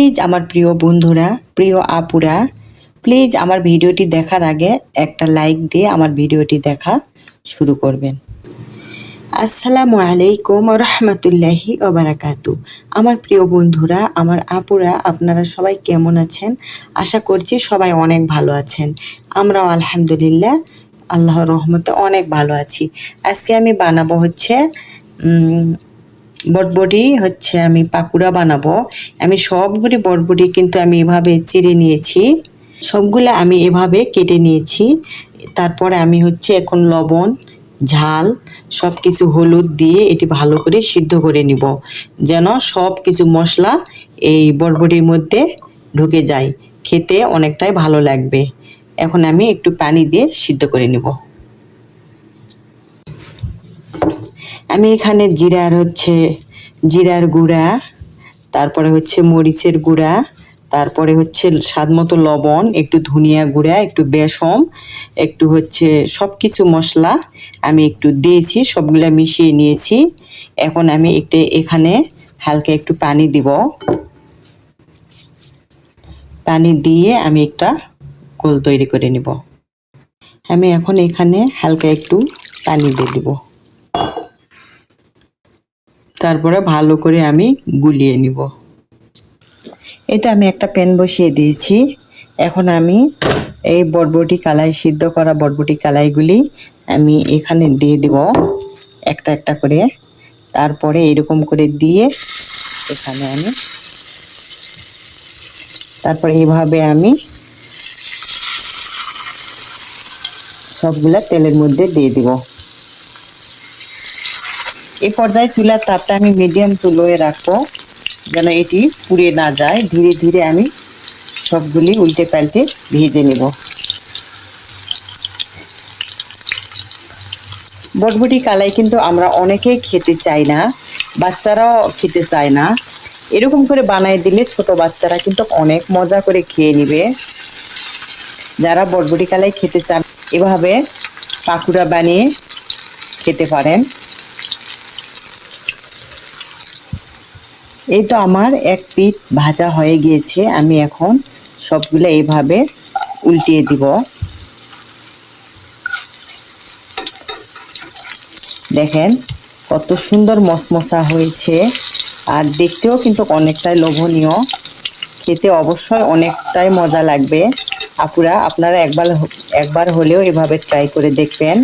Please আমার প্রিয় বন্ধুরা, প্রিয় আপুরা, প্লিজ আমার ভিডিওটি দেখার আগে একটা লাইক দিয়ে আমার ভিডিওটি দেখা শুরু করবেন। আসসালামু আলাইকুম রহমতুল্লাহি ওবারাকাতু আমার প্রিয় বন্ধুরা, আমার আপুরা, আপনারা সবাই কেমন আছেন? আশা করছি সবাই অনেক ভালো আছেন। আমরাও আলহামদুলিল্লাহ, আল্লাহর রহমতে অনেক ভালো আছি। আজকে আমি বানাবো হচ্ছে বটবটি হচ্ছে আমি পাকুড়া বানাবো। আমি সবগুলি বটবটি কিন্তু আমি এভাবে চিড়ে নিয়েছি। সবগুলো আমি এভাবে কেটে নিয়েছি। তারপরে আমি হচ্ছে এখন লবণ, ঝাল সব কিছু হলুদ দিয়ে এটি ভালো করে সিদ্ধ করে নিব। যেন সব কিছু মশলা এই বটবটির মধ্যে ঢুকে যায়। খেতে অনেকটাই ভালো লাগবে। এখন আমি একটু পানি দিয়ে সিদ্ধ করে নিব। আমি এখানে জিরার হচ্ছে জিরার গুঁড়া, তারপরে হচ্ছে মরিচের গুঁড়া, তারপরে হচ্ছে স্বাদ মতো লবণ, একটু ধনিয়া গুঁড়া, একটু বেসম একটু হচ্ছে সব কিছু মশলা আমি একটু দিয়েছি, সবগুলা মিশিয়ে নিয়েছি। এখন আমি একটু এখানে হালকা একটু পানি দিব। পানি দিয়ে আমি একটা গোল তৈরি করে নিব। আমি এখন এখানে হালকা একটু পানি দিয়ে দিব। তারপরে ভালো করে আমি গুলিয়ে নিব। এটা আমি একটা প্যান বসিয়ে দিয়েছি। এখন আমি এই বটবটি কালাই, সিদ্ধ করা বটবটি কালাইগুলি আমি এখানে দিয়ে দিব একটা একটা করে। তারপরে এরকম করে দিয়ে এখানে আমি তারপরে এইভাবে আমি সবগুলা তেলের মধ্যে দিয়ে দিব। এই পর্যায়ে চুলার তাপটা আমি মিডিয়াম টু লোয়ে রাখব, যেন এটি পুড়ে না যায়। ধীরে ধীরে আমি সবগুলি উল্টে পাল্টে ভেজে নেব। বটবটি কালাই কিন্তু আমরা অনেকেই খেতে চাই না, বাচ্চারাও খেতে চায় না। এরকম করে বানাই দিলে ছোট বাচ্চারা কিন্তু অনেক মজা করে খেয়ে নিবে। যারা বটবটি কালাই খেতে চান, এভাবে পাকুড়া বানিয়ে খেতে পারেন। এই তো আমার এক পিঠ ভাজা হয়ে গিয়েছে, আমি এখন সবগুলো এইভাবে উল্টিয়ে দিব। দেখেন কত সুন্দর মশমশা হয়েছে, আর দেখতেও কিন্তু অনেকটাই লোভনীয়। খেতে অবশ্যই অনেকটাই মজা লাগবে। আপুরা, আপনারা একবার একবার হলেও এভাবে ট্রাই করে দেখবেন।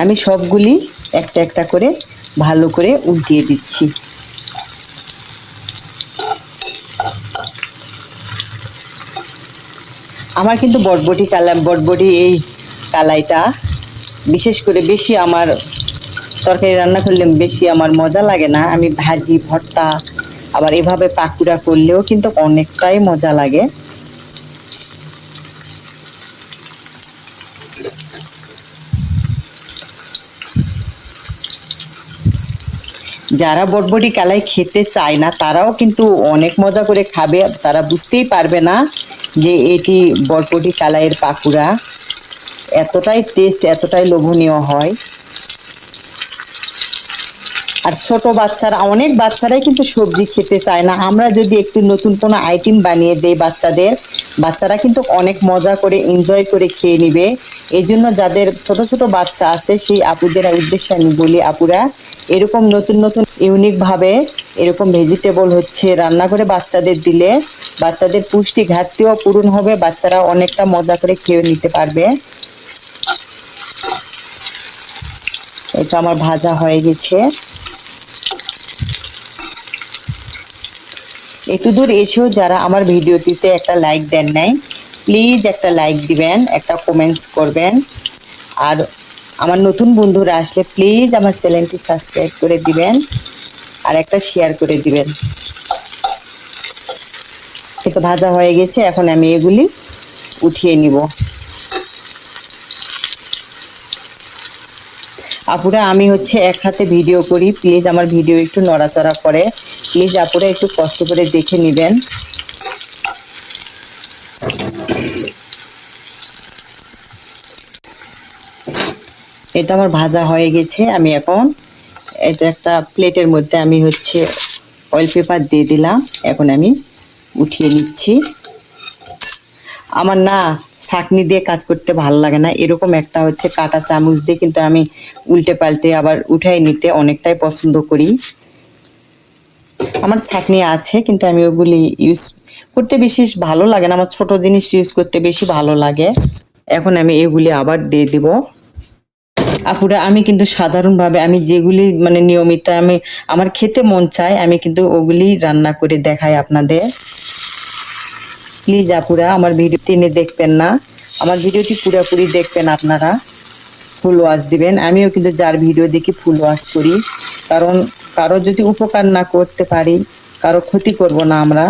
আমি সবগুলি একটা একটা করে ভালো করে উল্টিয়ে দিচ্ছি। আমার কিন্তু বটবটি কালা, বটবটি এই কালাইটা বিশেষ করে বেশি আমার তরকারি রান্না করলে বেশি আমার মজা লাগে না। আমি ভাজি, ভর্তা, আবার এভাবে পাকুড়া করলেও কিন্তু অনেকটাই মজা লাগে। যারা বটবটি কালাই খেতে চায় না, তারাও কিন্তু অনেক মজা করে খাবে। তারা বুঝতেই পারবে না যে এটি বটবটি কালাইয়ের পাকুড়া। এতটাই টেস্ট এতটাই লোভনীয় হয়। আর ছোট বাচ্চারা, অনেক বাচ্চারাই কিন্তু সবজি খেতে চায় না। আমরা যদি একটু নতুন কোনো আইটেম বানিয়ে দেই বাচ্চাদের, বাচ্চারা কিন্তু অনেক মজা করে এনজয় করে খেয়ে নিবে। এই জন্য যাদের ছোট ছোট বাচ্চা আছে, সেই আপুদের উদ্দেশ্যে আমি বলি, আপুরা, এরকম নতুন নতুন ইউনিক ভাবে এরকম ভেজিটেবল হচ্ছে, রান্না করে বাচ্চাদের দিলে, বাচ্চাদের পুষ্টি ঘাটতিও পূরণ হবে, বাচ্চারা অনেকটা মজা করে খেয়ে নিতে পারবে। এটা আমার ভাজা হয়ে গেছে। একটু দূর এসেও যারা আমার ভিডিওটিতে একটা লাইক দেন নাই প্লিজ একটা লাইক দিবেন, একটা কমেন্টস করবেন। আর আমার নতুন বন্ধুরা আসলে প্লিজ আমার চ্যানেলটি সাবস্ক্রাইব করে দিবেন আর একটা শেয়ার করে দিবেন। এটা ভাজা হয়ে গেছে, এখন আমি এগুলি উঠিয়ে নিব। আপুরা, আমি হচ্ছে এক হাতে ভিডিও করি প্লিজ আমার ভিডিও একটু নড়াচড়া করে। প্লিজ আপুরা একটু কষ্ট করে দেখে নেবেন। এটা আমার ভাজা হয়ে গেছে। আমি এখন এটা একটা প্লেটের মধ্যে আমি হচ্ছে অয়েল পেপার দিয়ে দিলাম। এখন আমি উঠিয়ে নিচ্ছি। আমার না ছাকনি দিয়ে কাজ করতে ভালো লাগে না। এরকম একটা হচ্ছে কাটা চামচ দিয়ে কিন্তু আমি উল্টে পাল্টে আবার উঠাই নিতে অনেকটাই পছন্দ করি। আমার ছাকনি আছে, কিন্তু আমি ওগুলি ইউজ করতে বেশি ভালো লাগে না। আমার ছোট জিনিস ইউজ করতে বেশি ভালো লাগে। এখন আমি এগুলি আবার দিয়ে দিব। আপুরা, আমি কিন্তু সাধারণভাবে আমি যেগুলি মানে নিয়মিত আমি, আমার খেতে মন চায়, আমি কিন্তু ওগুলি রান্না করে দেখাই আপনাদের। প্লিজ আপুরা, আমার ভিডিও টেনে দেখবেন না। আমার ভিডিওটি পুরোপুরি দেখবেন আপনারা। ফুল ওয়াশ দিবেন। আমিও কিন্তু যার ভিডিও দেখি ফুল ওয়াশ করি। কারণ কারও যদি উপকার না করতে পারি, কারও ক্ষতি করব না আমরা।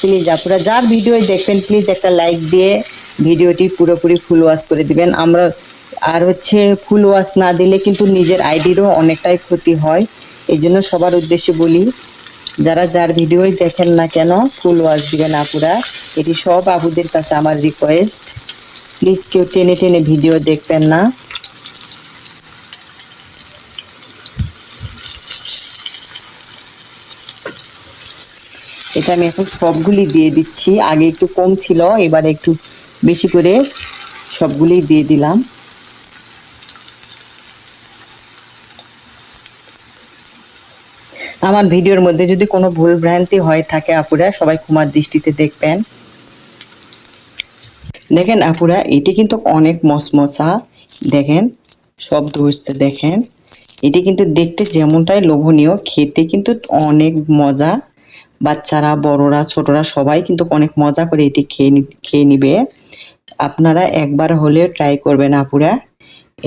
প্লিজ আপনারা যার ভিডিও দেখবেন, প্লিজ একটা লাইক দিয়ে ভিডিওটি পুরোপুরি ফুল ওয়াশ করে দিবেন। আমরা আর হচ্ছে ফুল ওয়াশ না দিলে কিন্তু নিজের আইডিরও অনেকটাই ক্ষতি হয়। এই জন্য সবার উদ্দেশ্যে বলি, যারা যার ভিডিওই দেখেন না কেন ফুল ওয়াশ দিবেন আপুরা। এটি সব আপুদের কাছে আমার রিকোয়েস্ট প্লিজ কেউ টেনে টেনে ভিডিও দেখবেন না। এটা আমি এখন সবগুলি দিয়ে দিচ্ছি। আগে একটু কম ছিল, এবারে একটু বেশি করে সবগুলি দিয়ে দিলাম। আমার ভিডিওর মধ্যে যদি কোনো ভুল ভ্রান্তি হয়ে থাকে আপুরা, সবাই কুমার দৃষ্টিতে দেখবেন। দেখেন আপুরা, এটি কিন্তু অনেক মশমশা দেখেন শব্দ হচ্ছে দেখেন। এটি কিন্তু দেখতে যেমনটাই লোভনীয়, খেতে কিন্তু অনেক মজা। বাচ্চারা, বড়রা, ছোটরা সবাই কিন্তু অনেক মজা করে এটি খেয়ে খেয়ে নিবে। আপনারা একবার হলেও ট্রাই করবেন আপুরা,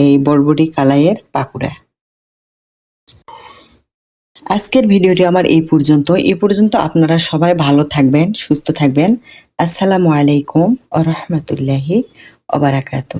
এই বরবটি কালাইয়ের পাকুড়া। আজকের ভিডিওটি আমার এই পর্যন্ত। এই পর্যন্ত আপনারা সবাই ভালো থাকবেন, সুস্থ থাকবেন। আসসালামু আলাইকুম আ রহমতুল্লাহি ওবারাকাতু